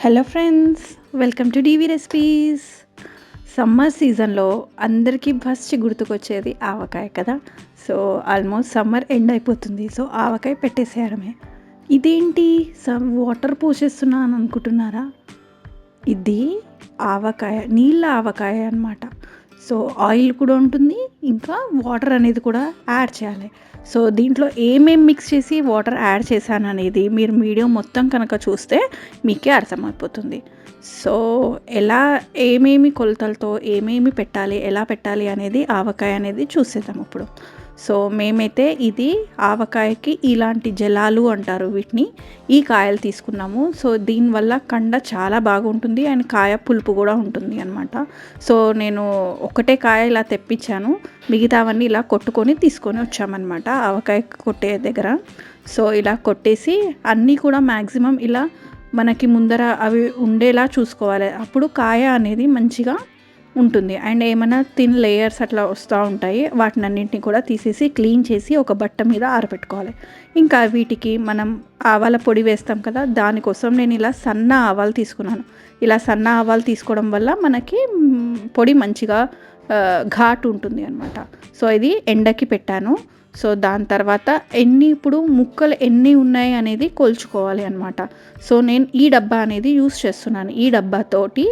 Hello friends welcome to DV recipes. Summer సీజన్లో అందరికీ first గుర్తుకొచ్చేది ఆవకాయ కదా. సో ఆల్మోస్ట్ సమ్మర్ ఎండ్ అయిపోతుంది. సో ఆవకాయ పెట్టేసేయడమే. ఇదేంటి? సమ్ వాటర్ పోసేస్తున్నాను అనుకుంటున్నారా? ఇది ఆవకాయ నీళ్ళ ఆవకాయ అనమాట సో ఆయిల్ కూడా ఉంటుంది ఇంకా వాటర్ అనేది కూడా యాడ్ చేయాలి. సో దీంట్లో ఏమేమి మిక్స్ చేసి వాటర్ యాడ్ చేశాను అనేది మీరు వీడియో మొత్తం కనుక చూస్తే మీకే అర్థమైపోతుంది. సో ఎలా ఏమేమి కొలతలతో ఏమేమి పెట్టాలి ఎలా పెట్టాలి అనేది ఆవకాయ అనేది చూసేద్దాం ఇప్పుడు. సో మేమైతే ఇది ఆవకాయకి ఇలాంటి జలాలు అంటారు వీటిని. ఈ కాయలు తీసుకున్నాము. సో దీనివల్ల కండ చాలా బాగుంటుంది. అండ్ కాయ పులుపు కూడా ఉంటుంది అనమాట సో నేను ఒకటే కాయ ఇలా తెప్పించాను. మిగతావన్నీ ఇలా కొట్టుకొని తీసుకొని వచ్చామన్నమాట ఆవకాయ కొట్టే దగ్గర. సో ఇలా కొట్టేసి అన్నీ కూడా మ్యాక్సిమం ఇలా మనకి ముందర అవి ఉండేలా చూసుకోవాలి. అప్పుడు కాయ అనేది మంచిగా ఉంటుంది. అండ్ ఏమైనా థిన్ లేయర్స్ అట్లా వస్తూ ఉంటాయి. వాటిని అన్నింటినీ కూడా తీసేసి క్లీన్ చేసి ఒక బట్ట మీద ఆరబెట్టుకోవాలి. ఇంకా వీటికి మనం ఆవాల పొడి వేస్తాం కదా దానికోసం నేను ఇలా సన్న ఆవాలు తీసుకున్నాను. ఇలా సన్న ఆవాలు తీసుకోవడం వల్ల మనకి పొడి మంచిగా ఘాట్ ఉంటుంది అనమాట సో ఇది ఎండకి పెట్టాను. సో దాని తర్వాత ఎన్ని ఇప్పుడు ముక్కలు ఎన్ని ఉన్నాయి అనేది కొలుచుకోవాలి అనమాట సో నేను ఈ డబ్బా అనేది యూస్ చేస్తున్నాను. ఈ డబ్బాతోటి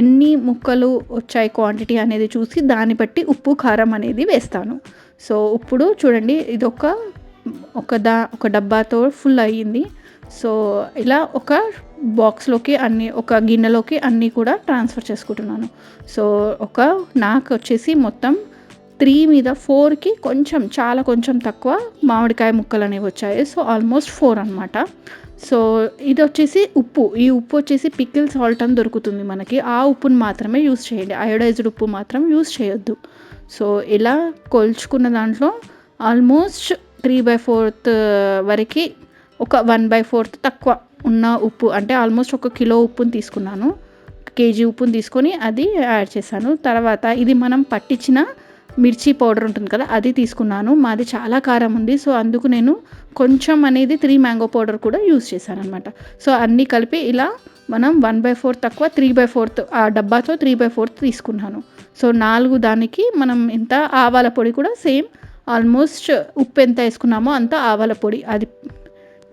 ఎన్ని ముక్కలు వచ్చాయి క్వాంటిటీ అనేది చూసి దాన్ని బట్టి ఉప్పు కారం అనేది వేస్తాను. సో ఇప్పుడు చూడండి ఇది ఒక ఒక దా ఒక డబ్బాతో ఫుల్ అయ్యింది. సో ఇలా ఒక బాక్స్లోకి అన్ని ఒక గిన్నెలోకి అన్నీ కూడా ట్రాన్స్ఫర్ చేసుకుంటున్నాను. సో ఒక నాకు వచ్చేసి మొత్తం త్రీ మీద ఫోర్కి కొంచెం చాలా కొంచెం తక్కువ మామిడికాయ ముక్కలు అనేవి వచ్చాయి. సో ఆల్మోస్ట్ ఫోర్ అనమాట సో ఇది వచ్చేసి ఉప్పు. ఈ ఉప్పు వచ్చేసి పిక్కిల్ సాల్ట్ అని దొరుకుతుంది మనకి. ఆ ఉప్పుని మాత్రమే యూస్ చేయండి. అయోడైజ్డ్ ఉప్పు మాత్రం యూస్ చేయొద్దు. సో ఇలా కొల్చుకున్న దాంట్లో ఆల్మోస్ట్ త్రీ బై ఫోర్త్ వరకు ఒక వన్ బై ఫోర్త్ తక్కువ ఉన్న ఉప్పు అంటే ఆల్మోస్ట్ ఒక కిలో ఉప్పుని తీసుకున్నాను. కేజీ ఉప్పుని తీసుకొని అది యాడ్ చేశాను. తర్వాత ఇది మనం పట్టించిన మిర్చి పౌడర్ ఉంటుంది కదా అది తీసుకున్నాను. మాది చాలా కారం ఉంది సో అందుకు నేను కొంచెం అనేది త్రీ మ్యాంగో పౌడర్ కూడా యూస్ చేశాను అనమాట సో అన్నీ కలిపి ఇలా మనం వన్ బై ఫోర్త్ తక్కువ త్రీ బై ఫోర్త్ ఆ డబ్బాతో త్రీ బై ఫోర్త్ తీసుకున్నాను. సో నాలుగు దానికి మనం ఎంత ఆవాల పొడి కూడా సేమ్ ఆల్మోస్ట్ ఉప్పు ఎంత వేసుకున్నామో అంత ఆవాల పొడి. అది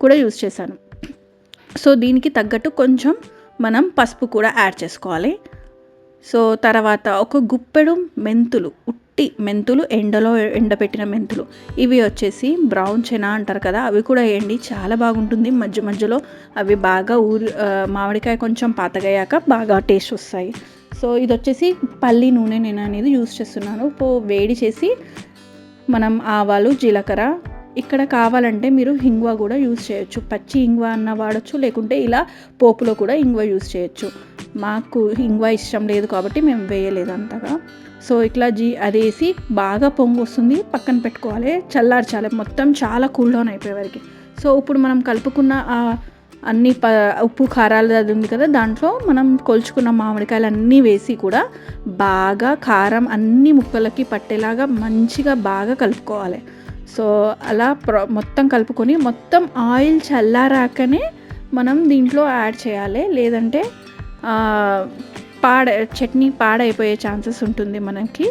కూడా యూస్ చేశాను. సో దీనికి తగ్గట్టు కొంచెం మనం పసుపు కూడా యాడ్ చేసుకోవాలి. సో తర్వాత ఒక గుప్పెడు మెంతులు ఉట్టి మెంతులు ఎండలో ఎండబెట్టిన మెంతులు. ఇవి వచ్చేసి బ్రౌన్ చెనా అంటారు కదా అవి కూడా వేయండి. చాలా బాగుంటుంది. మధ్య మధ్యలో అవి బాగా ఊరి మామిడికాయ కొంచెం పాతగయ్యాక బాగా టేస్ట్ వస్తాయి. సో ఇది వచ్చేసి పల్లి నూనె నేను అనేది యూస్ చేస్తున్నాను. వేడి చేసి మనం ఆవాలు జీలకర్ర ఇక్కడ కావాలంటే మీరు హింగ్వా కూడా యూజ్ చేయొచ్చు. పచ్చి హింగ్వా అన్న వాడచ్చు లేకుంటే ఇలా పోపులో కూడా ఇంగువ యూస్ చేయొచ్చు. మాకు హింగ్వా ఇష్టం లేదు కాబట్టి మేము వేయలేదు అంతగా. సో ఇట్లా జీ అది వేసి బాగా పొంగు వస్తుంది పక్కన పెట్టుకోవాలి. చల్లార్చాలి. మొత్తం చాలా కూల్ డౌన్ అయిపోయే వరకు. సో ఇప్పుడు మనం కలుపుకున్న అన్ని ప ఉప్పు కారాలు అది ఉంది కదా దాంట్లో మనం కొలుచుకున్న మామిడికాయలు అన్నీ వేసి కూడా బాగా కారం అన్ని ముక్కలకి పట్టేలాగా మంచిగా బాగా కలుపుకోవాలి. సో అలా మొత్తం కలుపుకొని మొత్తం ఆయిల్ చల్లారాకనే మనం దీంట్లో యాడ్ చేయాలి. లేదంటే పాడ చట్నీ పాడైపోయే ఛాన్సెస్ ఉంటుంది మనకి.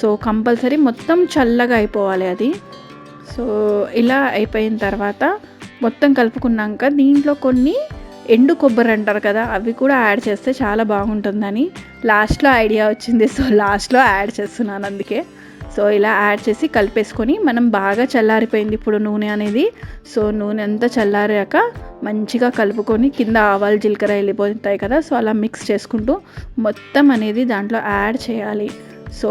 సో కంపల్సరీ మొత్తం చల్లగా అయిపోవాలి అది. సో ఇలా అయిపోయిన తర్వాత మొత్తం కలుపుకున్నాక దీంట్లో కొన్ని ఎండు కొబ్బరి అంటారు కదా అవి కూడా యాడ్ చేస్తే చాలా బాగుంటుందని. లాస్ట్లో ఐడియా వచ్చింది. సో లాస్ట్లో యాడ్ చేస్తున్నాను అందుకే. సో ఇలా యాడ్ చేసి కలిపేసుకొని మనం బాగా చల్లారిపోయింది ఇప్పుడు నూనె అనేది. సో నూనె అంతా చల్లారాక మంచిగా కలుపుకొని కింద ఆవాలు జీలకర్ర వెళ్ళిపోతాయి కదా సో అలా మిక్స్ చేసుకుంటూ మొత్తం అనేది దాంట్లో యాడ్ చేయాలి. సో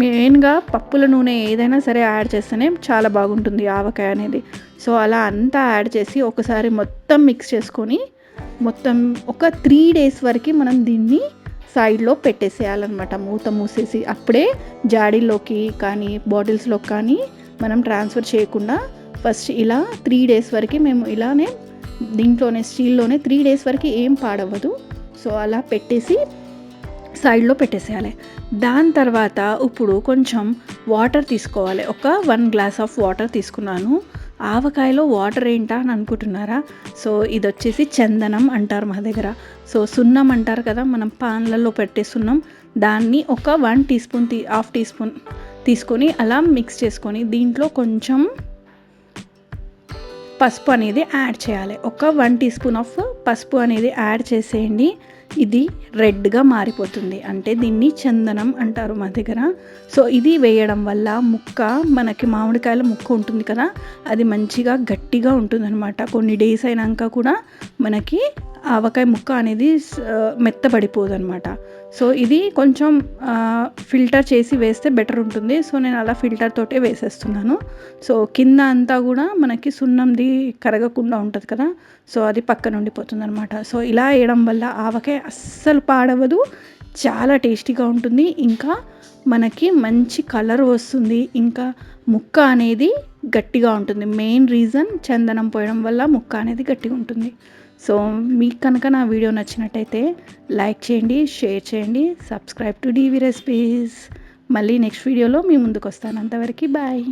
మెయిన్గా పప్పుల నూనె ఏదైనా సరే యాడ్ చేస్తేనే చాలా బాగుంటుంది ఆవకాయ అనేది. సో అలా అంతా యాడ్ చేసి ఒకసారి మొత్తం మిక్స్ చేసుకొని మొత్తం ఒక త్రీ డేస్ వరకు మనం దీన్ని సైడ్లో పెట్టేసేయాలన్నమాట. మూత మూసేసి అప్పుడే జాడీలోకి కానీ బాటిల్స్లోకి కానీ మనం ట్రాన్స్ఫర్ చేయకుండా ఫస్ట్ ఇలా త్రీ డేస్ వరకు మేము ఇలానే దీంట్లోనే స్టీల్లోనే త్రీ డేస్ వరకు ఏం పాడవ్వదు. సో అలా పెట్టేసి సైడ్లో పెట్టేసేయాలి. దాని తర్వాత ఇప్పుడు కొంచెం వాటర్ తీసుకోవాలి. ఒక వన్ గ్లాస్ ఆఫ్ వాటర్ తీసుకున్నాను. ఆవకాయలో వాటర్ ఏంటా అని అనుకుంటున్నారా? సో ఇది వచ్చేసి చందనం అంటారు మా దగ్గర. సో సున్నం అంటారు కదా మనం పాన్లలో పెట్టే సున్నం. దాన్ని ఒక వన్ టీ స్పూన్ తీ హాఫ్ టీ స్పూన్ తీసుకొని అలా మిక్స్ చేసుకొని దీంట్లో కొంచెం పసుపు అనేది యాడ్ చేయాలి. ఒక వన్ టీ స్పూన్ ఆఫ్ పసుపు అనేది యాడ్ చేసేయండి. ఇది రెడ్గా మారిపోతుంది. అంటే దీన్ని చందనం అంటారు మా దగ్గర. సో ఇది వేయడం వల్ల ముక్క మనకి మామిడికాయల ముక్క ఉంటుంది కదా అది మంచిగా గట్టిగా ఉంటుందన్నమాట. కొన్ని డేస్ అయినాక కూడా మనకి ఆవకాయ ముక్క అనేది మెత్తబడిపోదు అనమాట సో ఇది కొంచెం ఫిల్టర్ చేసి వేస్తే బెటర్ ఉంటుంది. సో నేను అలా ఫిల్టర్ తోటే వేసేస్తున్నాను. సో కింద అంతా కూడా మనకి సున్నంది కరగకుండా ఉంటుంది కదా సో అది పక్కన ఉండిపోతుంది అనమాట సో ఇలా వేయడం వల్ల ఆవకాయ అస్సలు పాడవదు చాలా టేస్టీగా ఉంటుంది. ఇంకా మనకి మంచి కలర్ వస్తుంది. ఇంకా ముక్క అనేది గట్టిగా ఉంటుంది. మెయిన్ రీజన్ చందనం పోయడం వల్ల ముక్క అనేది గట్టిగా ఉంటుంది. సో మీకు కనుక నా వీడియో నచ్చినట్టయితే లైక్ చేయండి షేర్ చేయండి సబ్స్క్రైబ్ టు డీవీ రెసిపీస్. మళ్ళీ నెక్స్ట్ వీడియోలో మీ ముందుకు వస్తాను. అంతవరకు బాయ్.